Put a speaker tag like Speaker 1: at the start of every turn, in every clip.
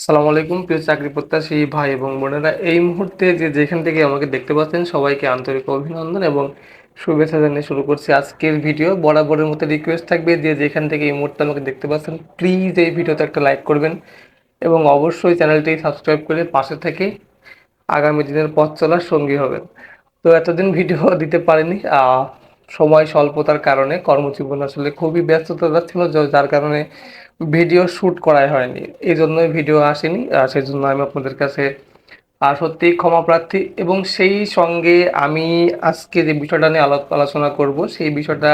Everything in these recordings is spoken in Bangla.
Speaker 1: আসসালামু আলাইকুম, প্রিয় চাকরি প্রত্যাশী ভাই এবং বোনেরা। এই মুহূর্তে যে যেখান থেকে আমাকে দেখতে পাচ্ছেন, সবাইকে আন্তরিক অভিনন্দন এবং শুভেচ্ছা জানিয়ে শুরু করছি আজকের ভিডিও। বরাবরের মতো রিকোয়েস্ট থাকবে যে যেখান থেকে এই মুহূর্তে আমাকে দেখতে পাচ্ছেন প্লিজ এই ভিডিওতে একটা লাইক করবেন এবং অবশ্যই চ্যানেলটি সাবস্ক্রাইব করে পাশে থেকে আগামী দিনের পথ চলার সঙ্গী হবেন। তো এতদিন ভিডিও দিতে পারিনি সময় স্বল্পতার কারণে কর্মজীবন আসলে খুবই ব্যস্ততা যাচ্ছিল যার কারণে ভিডিও শ্যুট করাই হয়নি। এই জন্যই ভিডিও আসেনি আর সেই জন্য আমি আপনাদের কাছে সত্যিই ক্ষমা প্রার্থী এবং সেই সঙ্গে আমি আজকে যে বিষয়টা নিয়ে আলাপ আলোচনা করব, সেই বিষয়টা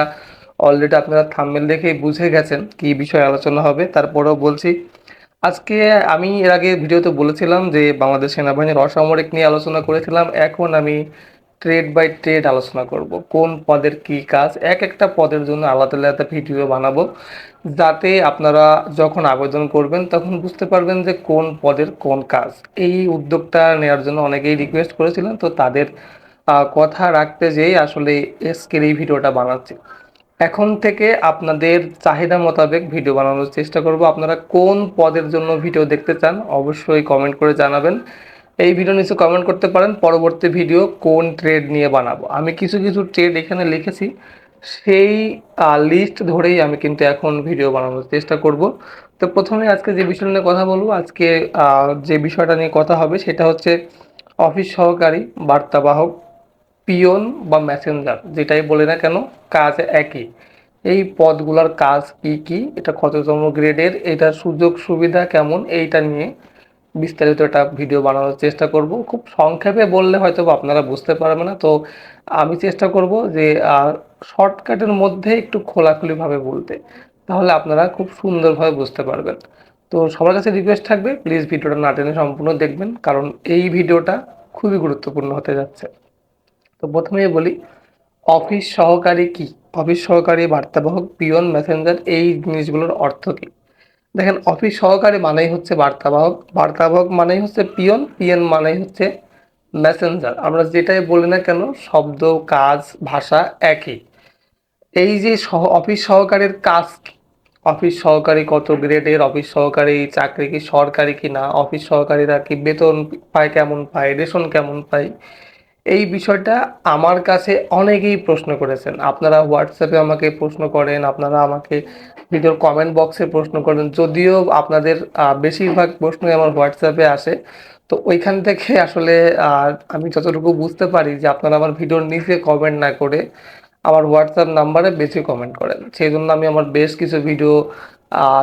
Speaker 1: অলরেডি আপনারা থাম্বনেল দেখেই বুঝে গেছেন কি বিষয়ে আলোচনা হবে। তারপরেও বলছি, আজকে আমি এর আগে ভিডিওতে বলেছিলাম যে বাংলাদেশ সেনাবাহিনীর অসামরিক নিয়ে আলোচনা করেছিলাম, এখন আমি ট্রেড বাই ট্রেড আলোচনা করব। কোন পদের কি কাজ? এক একটা পদের জন্য আলাদা আলাদা ভিডিও বানাবো। যাতে আপনারা যখন আবেদন করবেন, তখন বুঝতে পারবেন যে কোন পদের কোন কাজ। এই উদ্যোগটা নেওয়ার জন্য অনেকেই রিকোয়েস্ট করেছিলেন, তো তাদের কথা রাখতে যেই আসলে আজকের এই ভিডিওটা বানাচ্ছি। এখন থেকে আপনাদের চাহিদা মোতাবেক ভিডিও বানানোর চেষ্টা করব। আপনারা কোন পদের জন্য ভিডিও দেখতে চান, অবশ্যই কমেন্ট করে জানাবেন। এই ভিডিও নিচে কমেন্ট করতে পারেন। পরবর্তী ভিডিও কোন ট্রেড নিয়ে বানাবো? আমি কিছু কিছু ট্রেড এখানে লিখেছি। সেই লিস্ট ধরেই আমি কিন্তু এখন ভিডিও বানানোর চেষ্টা করব। তো প্রথমে আজকে যে বিষয় নিয়ে কথা বলব, আজকে যে বিষয়টা নিয়ে কথা হবে সেটা হচ্ছে অফিস সহকারী, বার্তাবাহক, পিয়ন বা মেসেঞ্জার যেটাই বলে না কেন, কাজ একই। এই পদগুলোর কাজ কি কি, এটা কততম গ্রেডের এটার সুযোগ সুবিধা কেমন, এইটা নিয়ে বিস্তারিত একটা ভিডিও বানানোর চেষ্টা করব। খুব সংক্ষেপে বললে হয়তো আপনারা বুঝতে পারবেন না। তো আমি চেষ্টা করব যে শর্টকাটের মধ্যে একটু খোলাখুলিভাবে বলতে। তাহলে আপনারা খুব সুন্দরভাবে বুঝতে পারবেন। তো সবার কাছে রিকোয়েস্ট থাকবে প্লিজ ভিডিওটা না টেনে সম্পূর্ণ দেখবেন, কারণ এই ভিডিওটা খুবই গুরুত্বপূর্ণ হতে যাচ্ছে। তো প্রথমেই বলি অফিস সহকারী কি? অফিস সহকারী বার্তাবাহক পিয়ন মেসেঞ্জার এই জিনিসগুলোর অর্থ কি? দেখেন অফিস সহকারী মানেই হচ্ছে বার্তাবাহক বার্তাবাহক মানেই হচ্ছে পিয়ন পিয়ন মানেই হচ্ছে মেসেঞ্জার আমরা যেটাই বলি না কেন, শব্দ, কাজ, ভাষা একই। এই যে সহ, অফিস সহকারীর কাজ অফিস সহকারী কত গ্রেডের, অফিস সহকারী চাকরি কি সরকারি কি না অফিস সহকারীরা কি বেতন পায় কেমন পায়, রেশন কেমন পায়? এই বিষয়টা আমার কাছে অনেকেই প্রশ্ন করেছেন। আপনারা হোয়াটসঅ্যাপে আমাকে প্রশ্ন করেন, আপনারা আমাকে ভিডিওর কমেন্ট বক্সে প্রশ্ন করেন। যদিও আপনাদের বেশিরভাগ প্রশ্নই আমার হোয়াটসঅ্যাপে আসে। তো ওইখান থেকে আসলে আমি যতটুকু বুঝতে পারি যে আপনারা আমার ভিডিওর নিচে কমেন্ট না করে আমার হোয়াটসঅ্যাপ নাম্বারে বেশি কমেন্ট করেন। সেই জন্য আমি আমার বেশ কিছু ভিডিও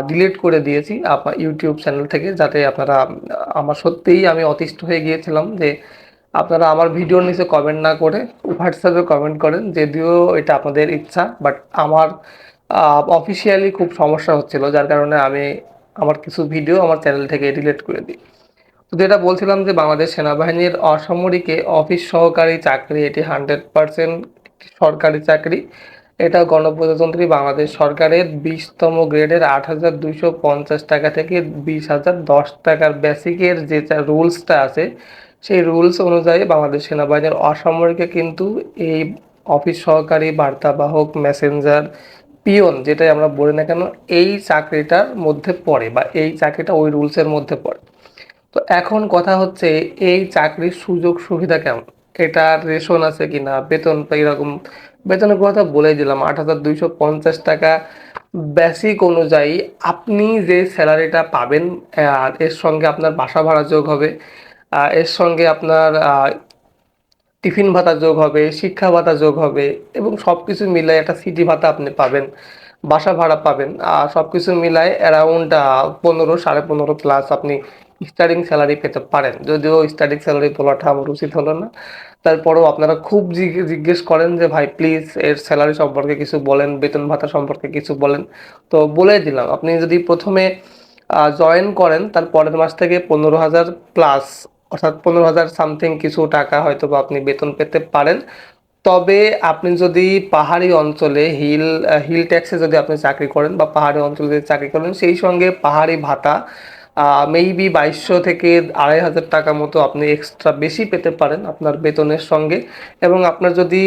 Speaker 1: ডিলিট করে দিয়েছি আপনার ইউটিউব চ্যানেল থেকে, যাতে আপনারা আমার সত্যিই আমি অতিষ্ঠ হয়ে গিয়েছিলাম যে আপনারা আমার ভিডিওর নিচে কমেন্ট না করে হোয়াটসঅ্যাপে কমেন্ট করেন, যদিও এটা আপনাদের ইচ্ছা বাট আমার অফিসিয়ালি খুব সমস্যা হচ্ছিল, যার কারণে আমি আমার কিছু ভিডিও আমার চ্যানেল থেকে ডিলিট করে দিই। তো যেটা বলছিলাম যে বাংলাদেশ সেনাবাহিনীর অসামরিকে অফিস সহকারী চাকরি, এটি হান্ড্রেড পার্সেন্ট সরকারি চাকরি। এটা গণপ্রজাতন্ত্রী বাংলাদেশ সরকারের বিশতম গ্রেডের আট হাজার দুইশো পঞ্চাশ টাকা থেকে বিশ হাজার দশ টাকার বেসিকের যে রুলসটা আছে সেই রুলস অনুযায়ী বাংলাদেশ সেনাবাহিনীর অসামরিকে কিন্তু এই অফিস সহকারী বার্তাবাহক মেসেঞ্জার পিয়ন যেটাই আমরা বলি না কেন, এই চাকরিটার মধ্যে পড়ে বা এই চাকরিটা ওই রুলসের মধ্যে পড়ে। তো এখন কথা হচ্ছে এই চাকরির সুযোগ সুবিধা কেমন? এটা রেশন আছে কি না বেতন এরকম, বেতনের কথা বলে দিলাম, আট হাজার দুইশো পঞ্চাশ টাকা বেসিক অনুযায়ী আপনি যে স্যালারিটা পাবেন আর এর সঙ্গে আপনার বাসা ভাড়া যোগ হবে। এর সঙ্গে আপনার টিফিন ভাতা যোগ হবে, শিক্ষা ভাতা যোগ হবে এবং সব কিছু মিলাই একটা সিটি ভাতা আপনি পাবেন, বাসা ভাড়া পাবেন। আর সব কিছু মিলায় অ্যারাউন্ড পনেরো, সাড়ে পনেরো প্লাস আপনি স্টার্টিং স্যালারি পেতে পারেন। যদিও স্টার্টিং স্যালারি বলাটা আমার উচিত হলো না। তারপরেও আপনারা খুব জিজ্ঞে- জিজ্ঞেস করেন যে, ভাই প্লিজ এর স্যালারি সম্পর্কে কিছু বলেন, বেতন ভাতা সম্পর্কে কিছু বলেন। তো বলে দিলাম, আপনি যদি প্রথমে জয়েন করেন তার পরের মাস থেকে পনেরো হাজার প্লাস অর্থাৎ পনেরো হাজার সামথিং কিছু টাকা হয়তো বা আপনি বেতন পেতে পারেন। তবে আপনি যদি পাহাড়ি অঞ্চলে হিল হিল ট্যাক্সে যদি আপনি চাকরি করেন বা পাহাড়ি অঞ্চলে যদি চাকরি করেন, সেই সঙ্গে পাহাড়ি ভাতা মেবি বাইশশো থেকে আড়াই হাজার টাকা মতো আপনি এক্সট্রা বেশি পেতে পারেন আপনার বেতনের সঙ্গে। এবং আপনার যদি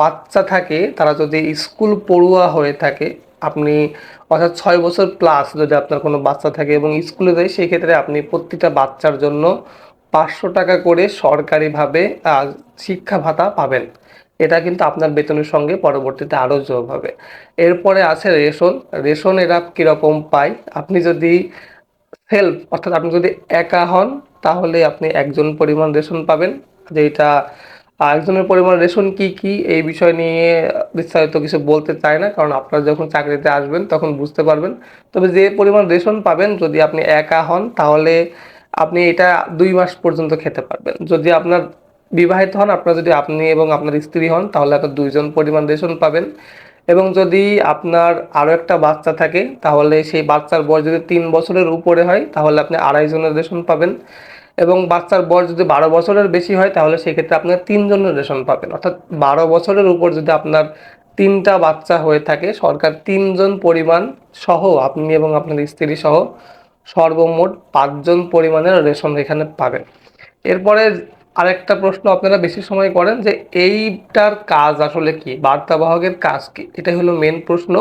Speaker 1: বাচ্চা থাকে, তারা যদি স্কুল পড়ুয়া হয়ে থাকে, আপনি অর্থাৎ ছয় বছর প্লাস যদি আপনার কোনো বাচ্চা থাকে এবং স্কুলে যায়, সেই ক্ষেত্রে আপনি প্রতিটা বাচ্চার জন্য পাঁচশো টাকা করে সরকারিভাবে শিক্ষা ভাতা পাবেন। এটা কিন্তু আপনার বেতনের সঙ্গে পরবর্তীতে আরও যোগ হবে। এরপরে আছে রেশন। রেশন এরা কীরকম পায়? আপনি যদি সেলফ, অর্থাৎ আপনি যদি একা হন, তাহলে আপনি একজন পরিমাণ রেশন পাবেন। যেটা একজনের পরিমাণ রেশন কি কি, এই বিষয় নিয়ে বিস্তারিত কিছু বলতে চাই না, কারণ আপনারা যখন চাকরিতে আসবেন, তখন বুঝতে পারবেন। তবে যে পরিমাণ রেশন পাবেন, যদি আপনি একা হন, তাহলে আপনি এটা দুই মাস পর্যন্ত খেতে পারবেন। যদি আপনার বিবাহিত হন, আপনার যদি আপনি এবং আপনার স্ত্রী হন, তাহলে আপনার দুইজন পরিমাণ রেশন পাবেন। এবং যদি আপনার আরও একটা বাচ্চা থাকে, তাহলে সেই বাচ্চার বয়স যদি তিন বছরের উপরে হয়, তাহলে আপনি আড়াই জনের রেশন পাবেন। এবং বাচ্চার বয়স যদি বারো বছরের বেশি হয়, তাহলে সেক্ষেত্রে আপনার তিনজনের রেশন পাবেন। অর্থাৎ বারো বছরের উপর যদি আপনার তিনটা বাচ্চা হয়ে থাকে, সরকার তিনজন পরিমাণ সহ আপনি এবং আপনার স্ত্রী সহ সর্বমোট পাঁচজন পরিমাণের রেশন এখানে পাবেন। এরপরে আরেকটা প্রশ্ন আপনারা বেশি সময় করেন যে এইটার কাজ আসলে কি? বার্তাবাহকের কাজ কি? এটাই হলো মেন প্রশ্ন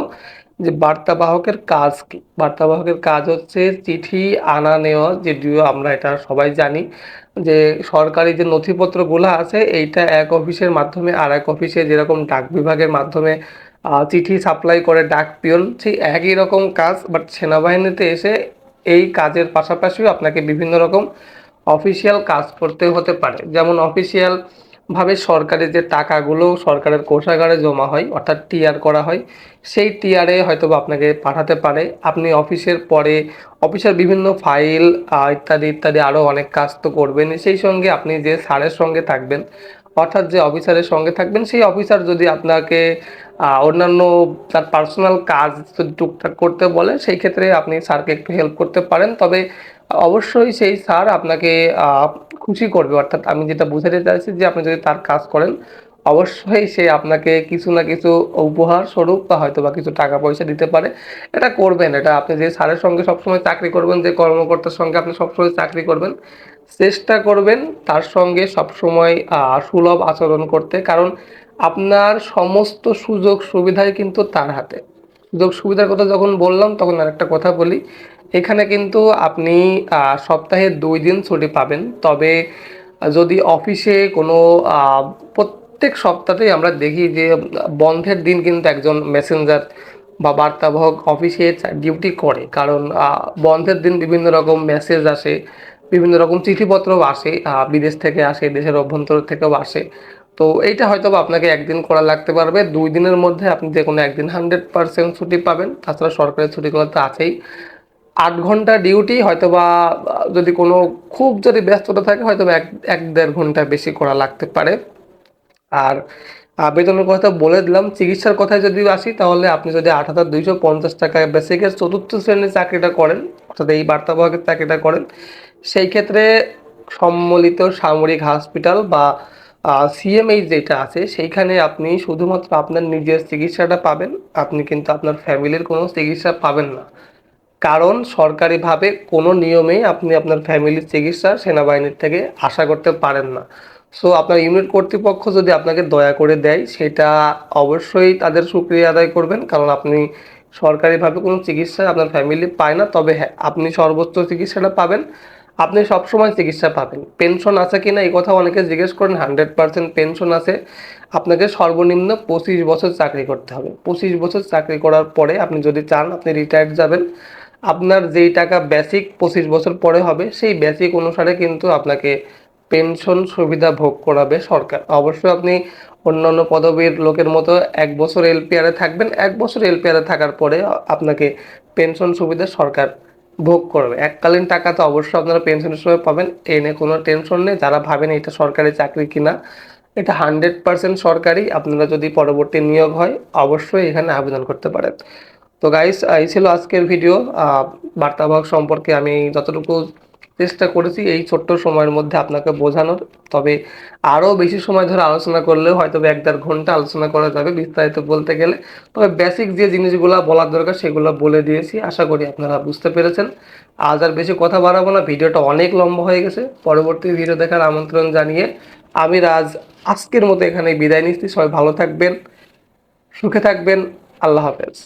Speaker 1: যে বার্তাবাহকের কাজ কি? বার্তাবাহকের কাজ হচ্ছে চিঠি আনা নেওয়া, যদিও আমরা এটা সবাই জানি যে সরকারি যে নথিপত্রগুলো আছে, এইটা এক অফিসের মাধ্যমে আর এক অফিসে যেরকম ডাক বিভাগের মাধ্যমে চিঠি সাপ্লাই করে ডাক পিয়ন সেই একই রকম কাজ বাট সেনাবাহিনীতে এসে এই কাজের পাশাপাশিও আপনাকে বিভিন্ন রকম অফিসিয়াল কাজ করতে হতে পারে। যেমন অফিসিয়াল ভাবে সরকারি যে টাকাগুলো সরকারের কোষাগারে জমা হয়, অর্থাৎ টিআর করা হয়, সেই টিআরে হয়তো আপনাকে পাঠাতে পারে। আপনি অফিসের পরে অফিসের বিভিন্ন ফাইল ইত্যাদি ইত্যাদি আরও অনেক কাজ তো করবেন সেই সঙ্গে আপনি যে স্যারের সঙ্গে থাকবেন অর্থাৎ যে অফিসারের সঙ্গে থাকবেন, সেই অফিসার যদি আপনাকে অন্যান্য তার পার্সোনাল কাজ যদি টুকটাক করতে বলে, সেই ক্ষেত্রে আপনি স্যারকে একটু হেল্প করতে পারেন। তবে অবশ্যই সেই স্যার আপনাকে খুশি করবে। অর্থাৎ আমি যেটা বোঝাতে চাইছি যে আপনি যদি তার কাজ করেন, অবশ্যই সে আপনাকে কিছু না কিছু উপহার স্বরূপ বা হয়তো বা কিছু টাকা পয়সা দিতে পারে। এটা করবেন। এটা আপনি যে স্যারের সঙ্গে সবসময় চাকরি করবেন, যে কর্মকর্তার সঙ্গে আপনি সবসময় চাকরি করবেন চেষ্টা করবেন তার সঙ্গে সবসময় সুলভ আচরণ করতে। কারণ আপনার সমস্ত সুযোগ সুবিধাই কিন্তু তার হাতে। সুযোগ সুবিধার কথা যখন বললাম, তখন আরেকটা কথা বলি। এখানে কিন্তু আপনি সপ্তাহে দুই দিন ছুটি পাবেন। তবে যদি অফিসে কোনো প্রত্যেক সপ্তাহতেই আমরা দেখি যে, বন্ধের দিন কিন্তু একজন মেসেঞ্জার বা বার্তাবাহক অফিসে ডিউটি করে। কারণ বন্ধের দিন বিভিন্ন রকম মেসেজ আসে। বিভিন্ন রকম চিঠিপত্র আসে বিদেশ থেকে আসে, দেশের অভ্যন্তর থেকেও আসে। তো এইটা হয়তো আপনাকে একদিন করা লাগতে পারবে। দুই দিনের মধ্যে আপনি যে কোনো একদিন হান্ড্রেড পার্সেন্ট ছুটি পাবেন। তাছাড়া সরকারি ছুটিগুলো তো আছেই। আট ঘণ্টা ডিউটি হয়তো বা যদি কোনো খুব যদি ব্যস্ততা থাকে হয়তো এক এক দেড় ঘণ্টা বেশি করা লাগতে পারে। আর বেতনের কথা বলে দিলাম। চিকিৎসার কথায় যদি আসি, তাহলে আপনি যদি আট হাজার দুইশো পঞ্চাশ টাকায় বেসিকের চতুর্থ শ্রেণির চাকরিটা করেন, অর্থাৎ এই বার্তাবাহকের চাকরিটা করেন সেই ক্ষেত্রে সম্মিলিত সামরিক হসপিটাল বা সিএমএইচ যেটা আছে, সেইখানে আপনি শুধুমাত্র আপনার নিজের চিকিৎসাটা পাবেন। আপনি কিন্তু আপনার ফ্যামিলির কোনো চিকিৎসা পাবেন না। কারণ সরকারিভাবে কোনো নিয়মেই আপনি আপনার ফ্যামিলির চিকিৎসা সেনাবাহিনীর থেকে আশা করতে পারেন না। সো আপনার ইউনিট কর্তৃপক্ষ যদি আপনাকে দয়া করে দেয়, সেটা অবশ্যই তাদের সুক্রিয়া আদায় করবেন। কারণ আপনি সরকারিভাবে কোনো চিকিৎসা আপনার ফ্যামিলি পায় না। তবে হ্যাঁ আপনি সর্বোচ্চ চিকিৎসাটা পাবেন। আপনি সবসময় চিকিৎসা পাবেন। পেনশন আছে কিনা এই কথা অনেকে জিজ্ঞেস করেন হান্ড্রেড পার্সেন্ট পেনশন আছে। আপনাকে সর্বনিম্ন পঁচিশ বছর চাকরি করতে হবে। পঁচিশ বছর চাকরি করার পরে আপনি যদি চান, আপনি রিটায়ার্ড যাবেন। আপনার যেই টাকা বেসিক পঁচিশ বছর পরে হবে, সেই বেসিক অনুসারে কিন্তু আপনাকে পেনশন সুবিধা ভোগ করাবে সরকার। অবশ্যই আপনি অন্যান্য পদবীর লোকের মতো এক বছর এলপিআরে থাকবেন। এক বছর এলপিআরে থাকার পরে আপনাকে পেনশন সুবিধা সরকার ভোগ করবে। এককালীন টাকা তো অবশ্যই আপনারা পেনশনের সময় পাবেন। এ নিয়ে কোনো টেনশন নেই। যারা ভাবেন এটা সরকারি চাকরি কিনা, এটা হান্ড্রেড পার্সেন্ট সরকারি। আপনারা যদি পরবর্তী নিয়োগ হয়, অবশ্যই এখানে আবেদন করতে পারেন। তো গাইস এই ছিল আজকের ভিডিও বার্তাবাহক সম্পর্কে আমি যতটুকু চেষ্টা করেছি এই ছোট্ট সময়ের মধ্যে আপনাকে বোঝানোর। তবে আরও বেশি সময় ধরে আলোচনা করলেও হয়তো এক দেড় ঘণ্টা আলোচনা করা যাবে বিস্তারিত বলতে গেলে। তবে বেসিক যে জিনিসগুলো বলার দরকার সেগুলো বলে দিয়েছি, আশা করি আপনারা বুঝতে পেরেছেন। আজ আর বেশি কথা বাড়াবো না, ভিডিওটা অনেক লম্বা হয়ে গেছে। পরবর্তী ভিডিও দেখার আমন্ত্রণ জানিয়ে আমি রাজ আজকের মতো এখানে বিদায় নিচ্ছি। সবাই ভালো থাকবেন, সুখে থাকবেন, আল্লাহ হাফেজ।